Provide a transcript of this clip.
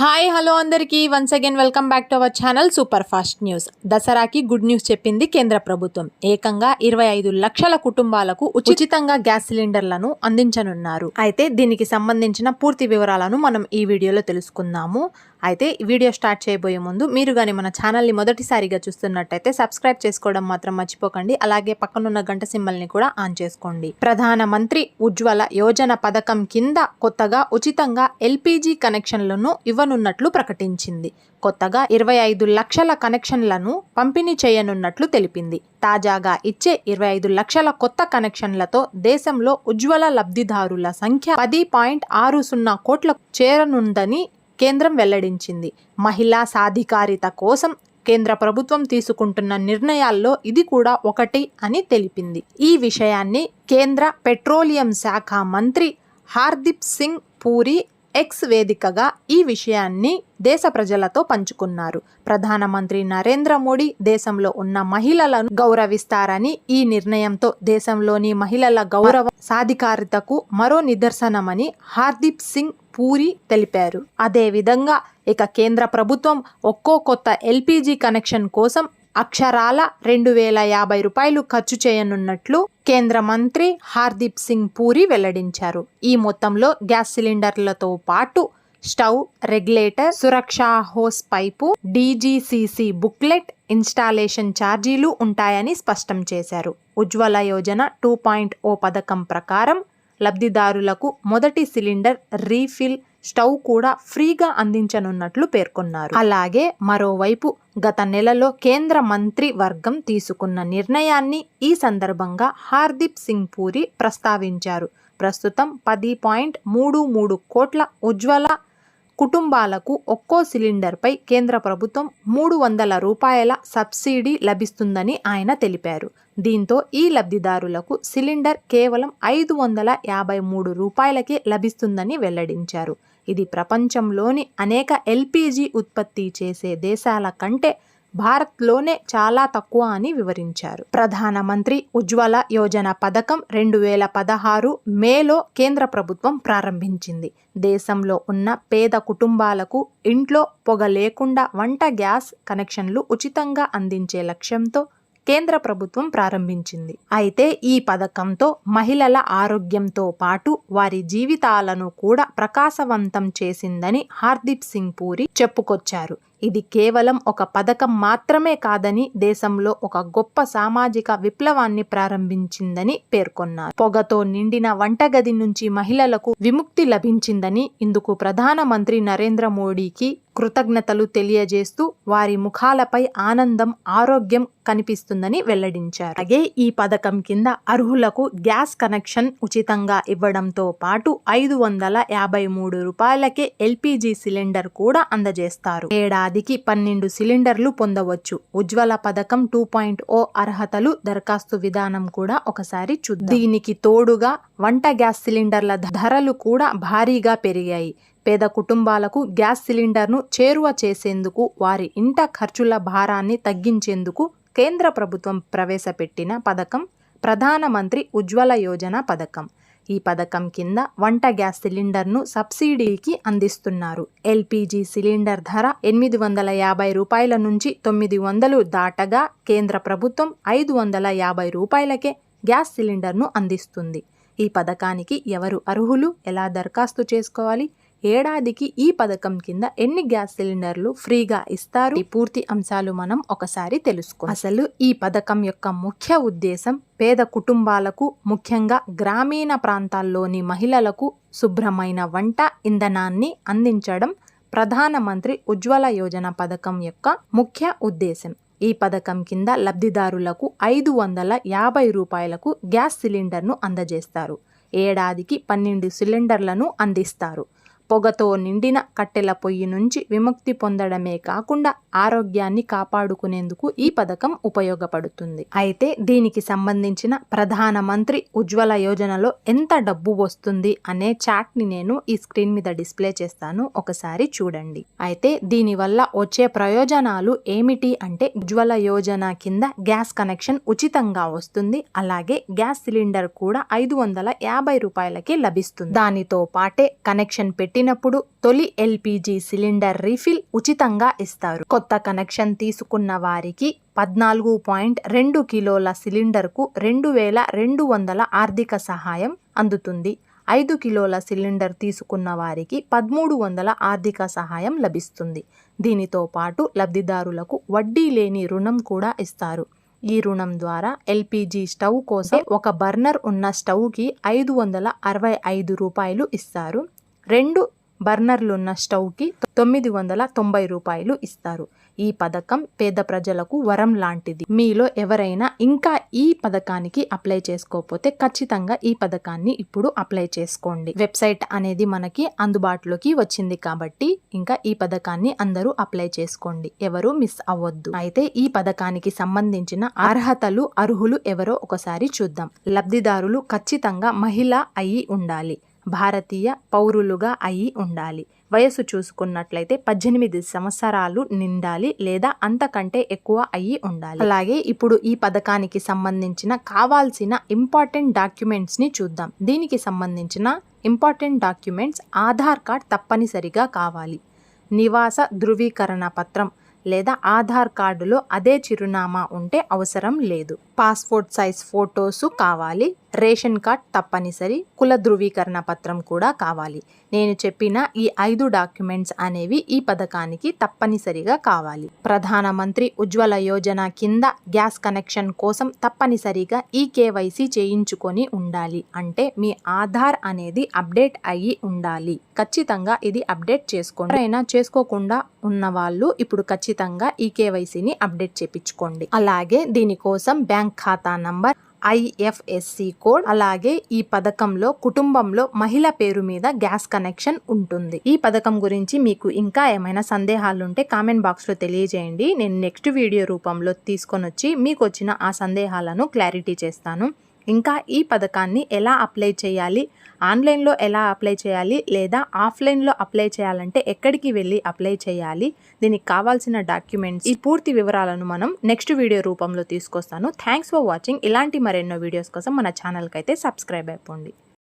Hi hello అందరికీ. Once again welcome back to our channel super fast news దసరాకి good news చెప్పింది కేంద్ర ప్రభుత్వం. ఏకంగా ఇరవై ఐదు లక్షల కుటుంబాలకు ఉచితంగా గ్యాస్ సిలిండర్లను అందించనున్నారు. అయితే దీనికి సంబంధించిన పూర్తి వివరాలను మనం ఈ వీడియోలో తెలుసుకుందాము. అయితే వీడియో స్టార్ట్ చేయబోయే ముందు మీరు కానీ మన ఛానల్ని మొదటిసారిగా చూస్తున్నట్టయితే సబ్స్క్రైబ్ చేసుకోవడం మాత్రం మర్చిపోకండి. అలాగే పక్కనున్న గంట సింబల్ని కూడా ఆన్ చేసుకోండి. ప్రధానమంత్రి ఉజ్వల యోజన పథకం కింద కొత్తగా ఉచితంగా ఎల్పిజి కనెక్షన్లను ఇవ్వ ఇవ్వనున్నట్లు ప్రకటించింది. కొత్తగా ఇరవై ఐదు లక్షల కనెక్షన్లను పంపిణీ చేయనున్నట్లు తెలిపింది. తాజాగా ఇచ్చే ఇరవై ఐదు లక్షల కొత్త కనెక్షన్లతో దేశంలో ఉజ్వల లబ్ధిదారుల సంఖ్య పది పాయింట్ ఆరు సున్నా కోట్లకు చేరనుందని కేంద్రం వెల్లడించింది. మహిళా సాధికారిత కోసం కేంద్ర ప్రభుత్వం తీసుకుంటున్న నిర్ణయాల్లో ఇది కూడా ఒకటి అని తెలిపింది. ఈ విషయాన్ని కేంద్ర పెట్రోలియం శాఖ మంత్రి హార్దీప్ సింగ్ పూరి ఎక్స్ వేదికగా ఈ విషయాన్ని దేశ ప్రజలతో పంచుకున్నారు. ప్రధానమంత్రి నరేంద్ర మోడీ దేశంలో ఉన్న మహిళలను గౌరవిస్తారని ఈ నిర్ణయంతో దేశంలోని మహిళల గౌరవ సాధికారితకు మరో నిదర్శనమని హార్దీప్ సింగ్ పూరి తెలిపారు. అదేవిధంగా ఇక కేంద్ర ప్రభుత్వం ఒక్కో కొత్త ఎల్పిజి కనెక్షన్ కోసం అక్షరాల రెండు వేల యాభై రూపాయలు ఖర్చు చేయనున్నట్లు కేంద్ర మంత్రి హార్దీప్ సింగ్ పూరి వెల్లడించారు. ఈ మొత్తంలో గ్యాస్ సిలిండర్లతో పాటు stove regulator Suraksha hose pipe DGCC booklet installation ఛార్జీలు ఉంటాయని స్పష్టం చేశారు. Ujjwala Yojana two point O పథకం ప్రకారం లబ్ధిదారులకు మొదటి సిలిండర్ రీఫిల్ స్టవ్ కూడా ఫ్రీగా అందించనున్నట్లు పేర్కొన్నారు. అలాగే మరోవైపు గత నెలలో కేంద్ర మంత్రి వర్గం తీసుకున్న నిర్ణయాన్ని ఈ సందర్భంగా హార్దీప్ సింగ్ పూరి ప్రస్తావించారు. ప్రస్తుతం పది పాయింట్ మూడు మూడు కోట్ల ఉజ్వల కుటుంబాలకు ఒక్కో సిలిండర్పై కేంద్ర ప్రభుత్వం మూడు వందల రూపాయల సబ్సిడీ లభిస్తుందని ఆయన తెలిపారు. దీంతో ఈ లబ్ధిదారులకు సిలిండర్ కేవలం ఐదు వందల యాభై మూడు రూపాయలకే లభిస్తుందని వెల్లడించారు. ఇది ప్రపంచంలోని అనేక ఎల్పిజి ఉత్పత్తి చేసే దేశాల కంటే భారత్లోనే చాలా తక్కువ అని వివరించారు. ప్రధానమంత్రి ఉజ్వల యోజన పథకం రెండు వేల పదహారు మేలో కేంద్ర ప్రభుత్వం ప్రారంభించింది. దేశంలో ఉన్న పేద కుటుంబాలకు ఇంట్లో పొగ లేకుండా వంట గ్యాస్ కనెక్షన్లు ఉచితంగా అందించే లక్ష్యంతో కేంద్ర ప్రభుత్వం ప్రారంభించింది. అయితే ఈ పథకంతో మహిళల ఆరోగ్యంతో పాటు వారి జీవితాలను కూడా ప్రకాశవంతం చేసిందని హార్దీప్ సింగ్ పూరి చెప్పుకొచ్చారు. ఇది కేవలం ఒక పథకం మాత్రమే కాదని దేశంలో ఒక గొప్ప సామాజిక విప్లవాన్ని ప్రారంభించిందని పేర్కొన్నారు. పొగతో నిండిన వంటగది నుంచి మహిళలకు విముక్తి లభించిందని ఇందుకు ప్రధానమంత్రి నరేంద్ర మోడీకి కృతజ్ఞతలు తెలియజేస్తూ వారి ముఖాలపై ఆనందం ఆరోగ్యం కనిపిస్తుందని వెల్లడించారు. అలాగే ఈ పథకం కింద అర్హులకు గ్యాస్ కనెక్షన్ ఉచితంగా ఇవ్వడంతో పాటు ఐదు వందల యాభై మూడు రూపాయలకే ఎల్పిజి సిలిండర్ కూడా అందజేస్తారు. ఏడాదికి పన్నెండు సిలిండర్లు పొందవచ్చు. ఉజ్వల పథకం టూ పాయింట్ ఓ అర్హతలు దరఖాస్తు విధానం కూడా ఒకసారి చూద్దాం. దీనికి తోడుగా వంట గ్యాస్ సిలిండర్ల ధరలు కూడా భారీగా పెరిగాయి. పేద కుటుంబాలకు గ్యాస్ సిలిండర్ను చేరువ చేసేందుకు వారి ఇంట ఖర్చుల భారాన్ని తగ్గించేందుకు కేంద్ర ప్రభుత్వం ప్రవేశపెట్టిన పథకం ప్రధానమంత్రి ఉజ్వల యోజన పథకం. ఈ పథకం కింద వంట గ్యాస్ సిలిండర్ను సబ్సిడీకి అందిస్తున్నారు. ఎల్పిజి సిలిండర్ ధర ఎనిమిది వందల యాభై రూపాయల నుంచి తొమ్మిది వందలు దాటగా కేంద్ర ప్రభుత్వం ఐదు వందల యాభై రూపాయలకే గ్యాస్ సిలిండర్ను అందిస్తుంది. ఈ పథకానికి ఎవరు అర్హులు? ఎలా దరఖాస్తు చేసుకోవాలి? ఏడాదికి ఈ పథకం కింద ఎన్ని గ్యాస్ సిలిండర్లు ఫ్రీగా ఇస్తారు? ఈ పూర్తి అంశాలు మనం ఒకసారి తెలుసుకో అసలు ఈ పథకం యొక్క ముఖ్య ఉద్దేశం పేద కుటుంబాలకు ముఖ్యంగా గ్రామీణ ప్రాంతాల్లోని మహిళలకు శుభ్రమైన వంట ఇంధనాన్ని అందించడం ప్రధానమంత్రి ఉజ్వల యోజన పథకం యొక్క ముఖ్య ఉద్దేశం. ఈ పథకం కింద లబ్ధిదారులకు ఐదు వందల యాభై రూపాయలకు గ్యాస్ సిలిండర్ను అందజేస్తారు. ఏడాదికి పన్నెండు సిలిండర్లను అందిస్తారు. పొగతో నిండిన కట్టెల పొయ్యి నుంచి విముక్తి పొందడమే కాకుండా ఆరోగ్యాన్ని కాపాడుకునేందుకు ఈ పథకం ఉపయోగపడుతుంది. అయితే దీనికి సంబంధించిన ప్రధానమంత్రి ఉజ్వల యోజనలో ఎంత డబ్బు వస్తుంది అనే చాట్ని నేను ఈ స్క్రీన్ మీద డిస్ప్లే చేస్తాను. ఒకసారి చూడండి. అయితే దీనివల్ల వచ్చే ప్రయోజనాలు ఏమిటి అంటే ఉజ్వల యోజన కింద గ్యాస్ కనెక్షన్ ఉచితంగా వస్తుంది. అలాగే గ్యాస్ సిలిండర్ కూడా ఐదు వందల యాభై రూపాయలకి లభిస్తుంది. దానితో పాటే కనెక్షన్ పెట్టి పెట్టినప్పుడు తొలి ఎల్పిజి సిలిండర్ రీఫిల్ ఉచితంగా ఇస్తారు. కొత్త కనెక్షన్ తీసుకున్న వారికి పద్నాలుగు పాయింట్ రెండు కిలోల సిలిండర్కు రెండు వేల రెండు వందల ఆర్థిక సహాయం అందుతుంది. ఐదు కిలోల సిలిండర్ తీసుకున్న వారికి పదమూడు వందల ఆర్థిక సహాయం లభిస్తుంది. దీనితో పాటు లబ్ధిదారులకు వడ్డీ లేని రుణం కూడా ఇస్తారు. ఈ రుణం ద్వారా ఎల్పిజి స్టవ్ కోసం ఒక బర్నర్ ఉన్న స్టవ్కి ఐదు వందల అరవై ఐదు రూపాయలు ఇస్తారు. రెండు బర్నర్లున్న స్టవ్కి తొమ్మిది వందల తొంభై రూపాయలు ఇస్తారు. ఈ పథకం పేద ప్రజలకు వరం లాంటిది. మీలో ఎవరైనా ఇంకా ఈ పథకానికి అప్లై చేసుకోకపోతే ఖచ్చితంగా ఈ పథకాన్ని ఇప్పుడు అప్లై చేసుకోండి. వెబ్సైట్ అనేది మనకి అందుబాటులోకి వచ్చింది కాబట్టి ఇంకా ఈ పథకాన్ని అందరూ అప్లై చేసుకోండి. ఎవరు మిస్ అవ్వద్దు. అయితే ఈ పథకానికి సంబంధించిన అర్హతలు అర్హులు ఎవరో ఒకసారి చూద్దాం. లబ్ధిదారులు ఖచ్చితంగా మహిళ అయి ఉండాలి. భారతీయ పౌరులుగా అయి ఉండాలి. వయసు చూసుకున్నట్లయితే పద్దెనిమిది సంవత్సరాలు నిండాలి లేదా అంతకంటే ఎక్కువ అయ్యి ఉండాలి. అలాగే ఇప్పుడు ఈ పథకానికి సంబంధించిన కావాల్సిన ఇంపార్టెంట్ డాక్యుమెంట్స్ని చూద్దాం. దీనికి సంబంధించిన ఇంపార్టెంట్ డాక్యుమెంట్స్ ఆధార్ కార్డ్ తప్పనిసరిగా కావాలి. నివాస ధృవీకరణ పత్రం లేదా ఆధార్ కార్డులో అదే చిరునామా ఉంటే అవసరం లేదు. పాస్పోర్ట్ సైజ్ ఫోటోసు కావాలి. రేషన్ కార్డ్ తప్పనిసరి. కుల ధృవీకరణ పత్రం కూడా కావాలి. నేను చెప్పిన ఈ ఐదు డాక్యుమెంట్స్ అనేవి ఈ పథకానికి తప్పనిసరిగా కావాలి. ప్రధానమంత్రి ఉజ్వల యోజన కింద గ్యాస్ కనెక్షన్ కోసం తప్పనిసరిగా ఈ కేవైసీ చేయించుకొని ఉండాలి. అంటే మీ ఆధార్ అనేది అప్డేట్ అయ్యి ఉండాలి. ఖచ్చితంగా ఇది అప్డేట్ చేసుకోండి. ఎవరైనా చేసుకోకుండా ఉన్న వాళ్ళు ఇప్పుడు ఖచ్చితంగా ఈ కేవైసీని అప్డేట్ చేపించుకోండి అలాగే దీనికోసం బ్యాంక్ ఖాతా నంబర్ ఐఎఫ్ఎస్సి కోడ్ అలాగే ఈ పథకంలో కుటుంబంలో మహిళ పేరు మీద గ్యాస్ కనెక్షన్ ఉంటుంది. ఈ పథకం గురించి మీకు ఇంకా ఏమైనా సందేహాలు ఉంటే కామెంట్ బాక్స్లో తెలియజేయండి. నేను నెక్స్ట్ వీడియో రూపంలో తీసుకొని వచ్చి మీకు వచ్చిన ఆ సందేహాలను క్లారిటీ చేస్తాను. ఇంకా ఈ పథకాన్ని ఎలా అప్లై చేయాలి? ఆన్లైన్లో ఎలా అప్లై చేయాలి? లేదా ఆఫ్లైన్లో అప్లై చేయాలంటే ఎక్కడికి వెళ్ళి అప్లై చేయాలి? దీనికి కావాల్సిన డాక్యుమెంట్స్. ఈ పూర్తి వివరాలను మనం నెక్స్ట్ వీడియో రూపంలో తీసుకొస్తాను. Thanks for watching. ఇలాంటి మరెన్నో వీడియోస్ కోసం మన ఛానల్కి అయితే సబ్స్క్రైబ్ అయిపోండి.